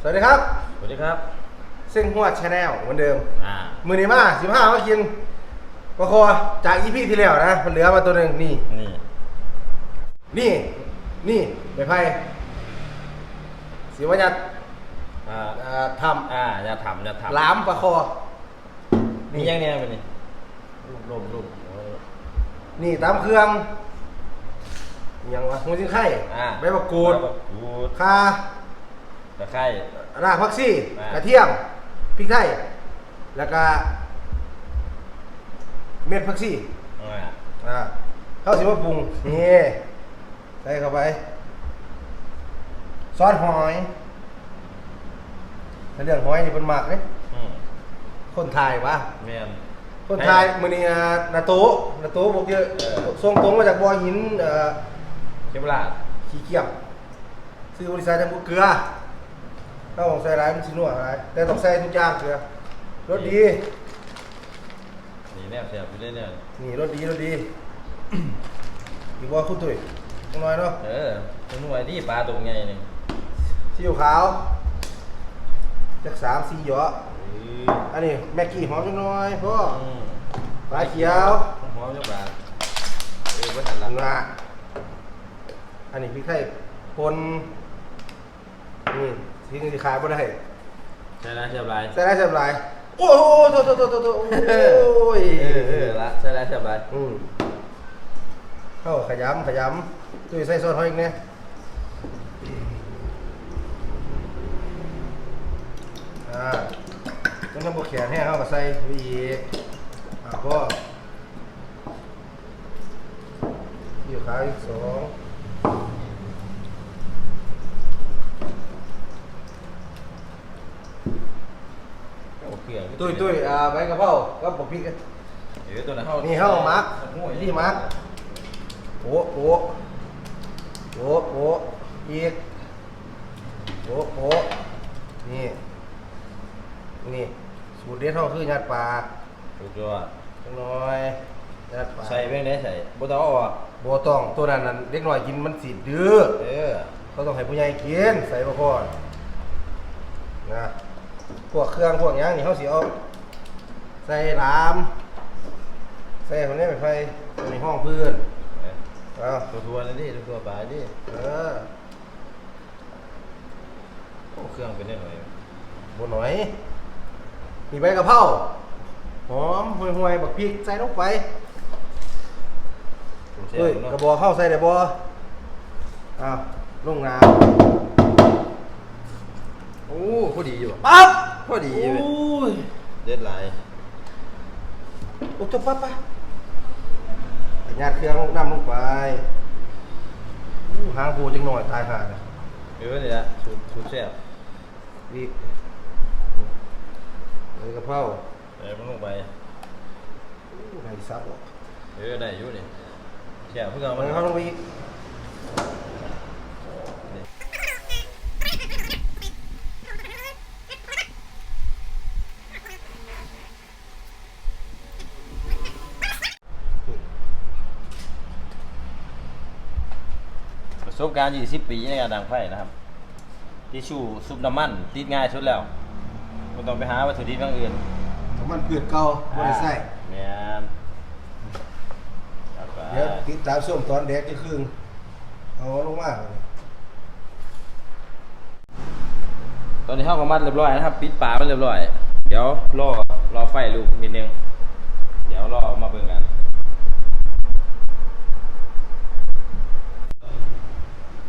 สวัสดีครับสวัสดีครับ เส้นหัวชาแนลเหมือนเดิม อ่า มือนี้มาสิบห้ามากินปลาคอจากอีพีที่แล้วนะมันเหลือมาตัวหนึ่งนี่ นี่ นี่ นี่ใบไผ่สีวัญัดอ่า เอ่อทอ่าอย่าทำอย่าำทำหลามปลาคอมียังเนี่ยมันนี่รูปรูปรูปนี่ตามเครื่องอิหยังวะหัวจิ้งไข่อ่า ใบมะกรูดใบมะกรูดข่าตะไคร้ รากผักชีอ่ากระเทียมพริกไทย แล้วก็เม็ดผักชีอ่าอ่าเข้าสิมาปรุงนี่ใส่เข้าไป ซอสหอยแต่เรื่องหอยนี่เป็นหมักเลยอืมคนไทยวะ แม่น คนไทยมือนี้อ่านาโตะนาโตะบอกเยอะเออ ส่งตรงมาจากบ่อหินเอ่อเก็บลาดขี้เกียจซื้อบริษัทจังบุเกลือ ถ้าของใส่ร้ายมันสินัวร้ายแต่ต้องใส่ทุกอย่างเกลือรสดี นี่แนบเสียบอยู่เรื่อยนี่รสดีรสดี อีกว่าคุณตุ้ยจังน้อยเนาะๆเออเป็นหน่วยที่ปลาตรงไงนี่ซีอิ๊วขาวจักสามสี่หยออืออันนี้แม็กกี้หอมจังน้อยพ่ออืมปลาเขียวหอมจังปลาเออบ่ทันละงาอันนี้พริกไทยป่นนี่ ทิ้งที่ขายบ่ได้ใช่แล้วเสียบลายใส่ได้ใส่หลายโอ้โหโตโตโตโตโตโอ้ยเออเออละใช่แล้วเสียบลายอืมเข้าขยำขยำตุ้ยใส่ซอสหอยอีกเนี่ยอ่าต้องทำบวแขนให้เข้ากับใส่ไปอีกอ่าพ่ออยู่ขาวอีกสอง โอ้เครื่อง ตุ้ยตุ้ยอ่าใบกะเพราก็บอกพริกเออตัวนั้นเฮานี่เฮามักโอ้ยนี่มักโอ้โอ้โอ้โอ้อีกโอ้โอ้นี่ นี่ สูตรเด็ดเท่าคือยัดปลาสุดยอดจังน้อยยัดปลาใส่เบ่งได้ใส่บ่ต้องเอาออกโบต้องตัวนั้นนั้นเด็กน้อยกินมันสีดื้อ เออเขาต้องให้ผู้ใหญ่กินใส่มาก่อนนะ พวกเครื่องพวกหยังนี่เขาสิเอาใส่หลามใส่คนนี้ไปไฟในห้องเพื่อนเอาตัวทัวร์นี่ดิตัวทัวร์ปลาดิเออโอ้เครื่องเป็นได้หน่อยบนหน่อย มีใบกะเพราหอมห่วยห่วยๆบักพริกใส่ลงไปผมเสียเฮ้ยเนาะกระบอกเข้าใส่ได้บ่อ้าวลงน้ โอ้พอดีอยู่ำปั๊บพอดีโอ้เว้ยยเด็ดหลายโอ้จบปั๊บไปญาติเครื่องน้ำลงไปอู้หางผูจังหน่อยตายห่าเลยเออนี่ละสูตรสูตรแซ่บนี่เลยกะเพราใส่มันลงไปอู้ไหนซับออกเออได้อยู่นี่แซ่บเพื่อเอามัมันนเข้าลงไปอีก ประ สบการณ์20 ปีในการดังไฟนะครับที่ชูซุปน้ำมัน ติดง่ายสุดแล้วบ่ต้องไปหาวัตถุดิบอย่างอื่นน้ำมันเปื่อนเก่าบ่ได้ใส่แม่นแล้วก็เดี๋ยวติดตามส้มตอนแดกจะครึ่งเอาลงมาตอนนี้เข้ากับมัดเรียบร้อยนะครับ ปิดปากมันเรียบร้อย เดี๋ยวรอรอไฟลุกนิดนึง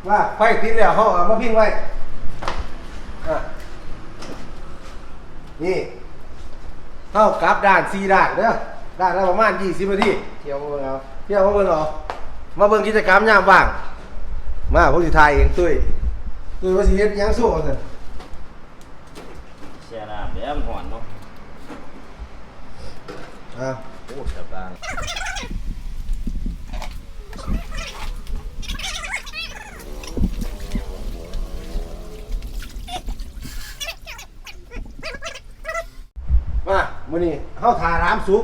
ว่าไฟติดแล้วเขาเอามาพิงไว้อะนี่เท่ากับด่านสี่ด่านเด้อด่านละประมาณยี่สิบนาทีเที่ยวมาเบิ่งเอาเที่ยวมาเบิ่งเอามาเบิ่งกิจกรรมยามว่าง มาผมสิถ่ายเองตุ้ยตุ้ยว่าสิเฮ็ดหยังสู้เอาซั่นเชียร์น้ำเดี๋ยวมันหอนเนาะอะ โอ้จับตาง เฮาทาน้ำซุป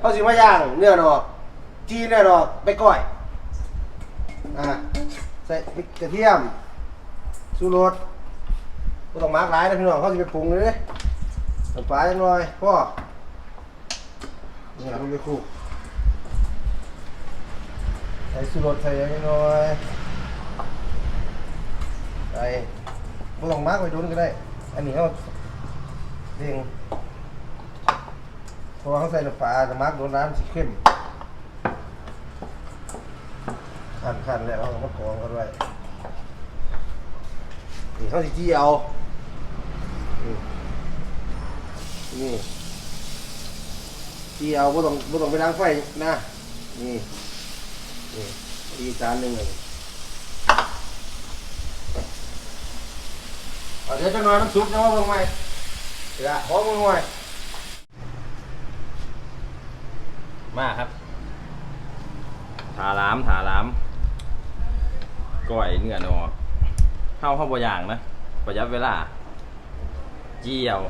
เฮาสิมาย่างเนื้อดอกจีนเนื้อดอกไปก้อยอะใส่พริกกระเทียมชูรสก็ต้องมาร์กหลายนะพี่น้องเขาจะไปปรุงเลยเด้น้ำปลาจังหน่อยพ่อนี่เราไปคลุกใส่สูรสใส่ยังน้อยใส่ไม่ต้องมาร์กไว้โดนก็ได้ อันนี้เขาเด้ง เพราะว่าเขาใส่น้ำปลาจะมาร์กโดนน้ำสีเข้มขันขันแล้วเขามากรองกันไว้นี่เขาสิจี้เอานี่นี่ที่เอาบ่ต้องบ่ต้องไปล้างไฟนะนี่นี่อีกจานหนึ่งเลยเอาเดี๋ยวจะนอนน้ำซุปนะว่าเบิ่งใหมเดี๋ยวขอเบิ่งใหม มาครับถาล้ามถาล้ามก้อยเนื้อนอเข้าเข้าบ่อย่างนะประหยัดเวลา เจียว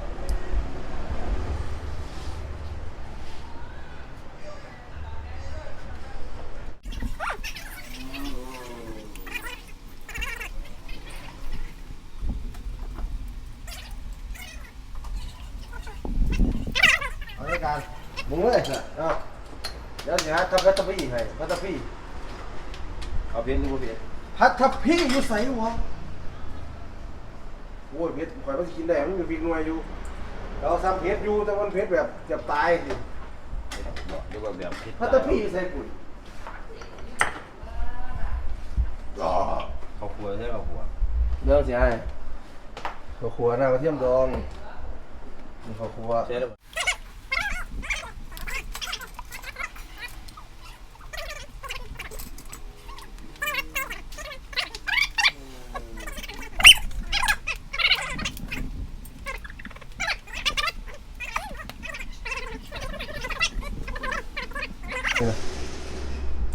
เอาในการมึงเลยเอาเดี๋ยวสิฮะทับกัตตะพีให้กัตตะพีเอาเพี้ยนดูเพี้ยนพัดทับพี่อยู่ใส่วะโอ้ยเพชรข่อยมันสิกินได้มันมีพริกหน่วยอยู่เราซ้ำเพชรอยู่แต่มันเพชรแบบจะตายสิดูแบบแบบพิษพัตตะพี่ใส่ปุ๋ยเขาครัวใช่เขาครัวเรื่องสิให้ข้าวขัวหน้ากระเทียมดองนี่ข้าวขัว ใช่แล้ว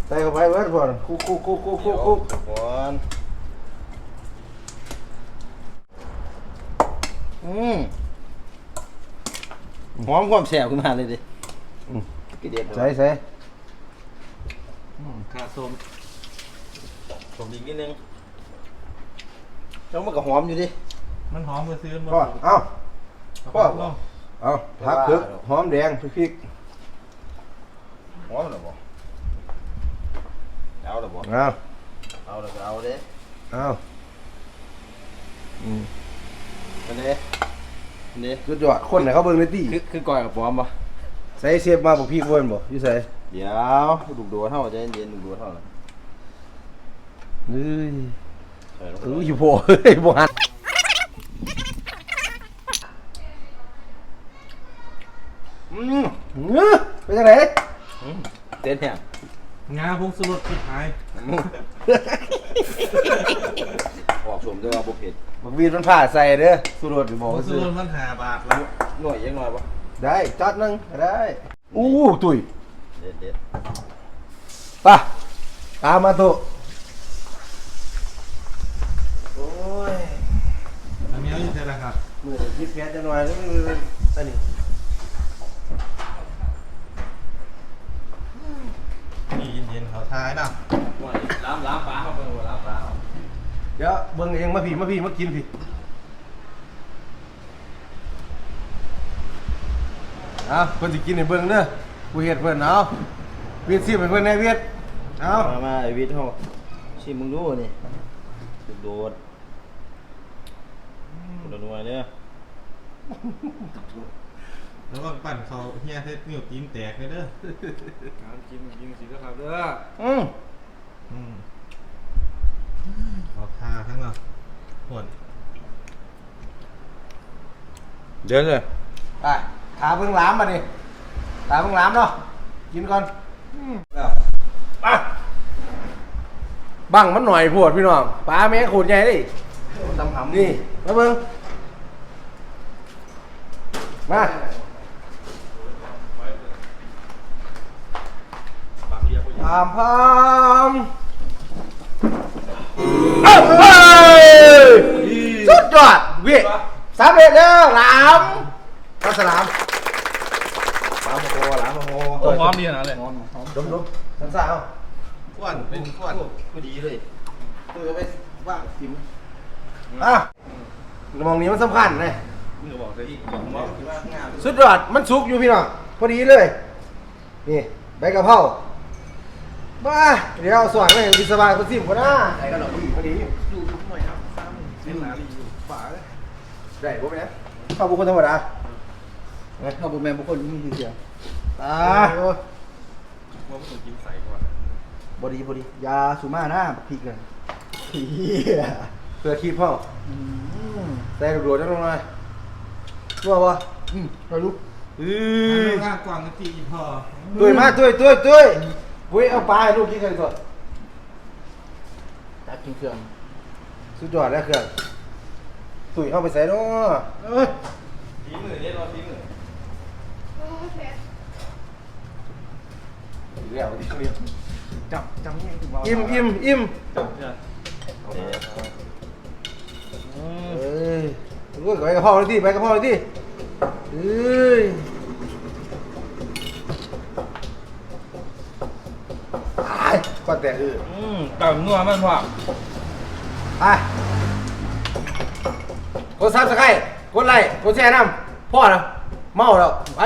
ใส่เข้าไปเบิดพอนคุกคุกคุกคุกคุกคุกก่อนอืมหอมความแสบขึ้นมาเลยดิอืมกระเด็ดใส่ใส่ขาส้มส้มอีกนิดนึงแล้วมันก็หอมอยู่ดิ มันหอมกระซื้อพ่อเอาพ่อลงเอาผักเผือกหอมแดงพริก หอมหรือบ่เอาหรือบ่เอาเอาหรือบ่เอาเด้เอาอืมอันนี้อันนี้สุดยอดคนไหนเขาเบิ่งในตีคือคือก่อยกับปอมปะใส่เสียบมาบอกพี่อ้วนบ่อยู่ใส่เดี๋ยวดูดโดเท่าใจเย็นดูดโดเท่าน่ะเฮ้ยใส่ลงไปเอออยู่โผล่เฮ้ยบ่หันอืมเงื้อเป็นจังได อืมเต้นเนี่ยงาพงสรุปสุดท้ายออกสวมด้วยว่าบุเผ็ดบักวีดมันผ่าใส่เด้อสุรสอยู่พบอกงว่าสซื้อรุปมันหาบาทแล้วหน่วยยังหน่อยปะได้จอดหนึงก็ได้อู้ตุยเด็ดเด็ดป่ะตามมาตุโอ้ยอันนี้เอาอยู่ใช่แล้วครับมือพิษแพ้จะหน่อยแล้วมันอันนี้นี่เย็นๆเขา ท้ายนะหน่วยล้างล้างปลาเข้าไปหัวล้างปลาเอาเดี๋ยวเบิ่งเองมาพี่มาพี่มากินพี่เอาเพิ่นสิกินให้เบิ่งเด้อกูเฮ็ดเพิ่นเอาเวียดสิให้เพิ่นแหน่เวียดเอามามาไอวิทย์เฮาชิมมึงดูนี่ดูโดดคนละหน่วยเนี่ย แล้วก็ปั่นเขาเฮียเทสนิ้วตีนแตกเลยเด้อการกินยิงสีนะครับเด้ออืมอืมเขาทาทั้งเราหวนเดินเลยไปขาเพิ่งล้ามมาดิขาเพิ่งล้ามเนาะกินก่อนอืมเอาไปบังมันหน่อยพวดพี่น้องปลาแม่งโขดใหญ่ดิดำหำนี่มาเบิ่งมา บางเรียกว่า พามพามเอ้ยสุดยอดเวิสามเร็จแล้วหลามปลาสลามล้างมาโคล้างมาโคโอ้หอมดีนะเลย ดมดมสันสาวขวนเป็นขวนก็ดีเลยตัวจะไปว่างกินอะมองนี้มันสำคัญนะมึงก็บอกเลยอีกบอกว่าคิดว่างามสุดยอดมันสุกอยู่พี่น้องพอดีเลย นี่ใบกะเพรา บ้าเดี๋ยวเอาส่วนไปให้วิศวะเขาซิมก็ได้ไอ้ก็หล่อดีพอดีดูหน่อยครับซ้ำเส้นหนาลีอยู่ฝาเลยได้พวกนี้ข้าวบุคคลธรรมดาข้าวบุญแมนบุคคลนี่คือเดียวตาว่ามึงต้องกินใส่ก่อนบอดีบอดียาสูมาหน้าพริกเลยเฮียเพื่อคีบพ่ออืมแต่ดูดๆจังหน่อยรู้ป่ะอืมไปลุกอือข้างกวางตีพอตุ้ยมาตุ้ยตุ้ยตุ้ย ปุ้ยเอาปลาให้ลูกกินกันก่อนตักกินเครื่องสุดยอดแล้วเครื่องตุ้ยเอาไปใส่เนาะเอ้ยฝีมือเนี่ยเราฝีมือเรียวดิเรียวจับจับนี่ถึงว่าอิ่มอิ่มอิ่มจับเนี่ยเอ้ยรู้กับไปกระเพราเลยที่ไปกระเพราเลยที่เอ้ยตาย ก่อนแต่เอออืมกับนัวมันพ่อไปกดซับสไครต์กดไลค์กดแชร์น้ำพ่อนะเมาแล้วไป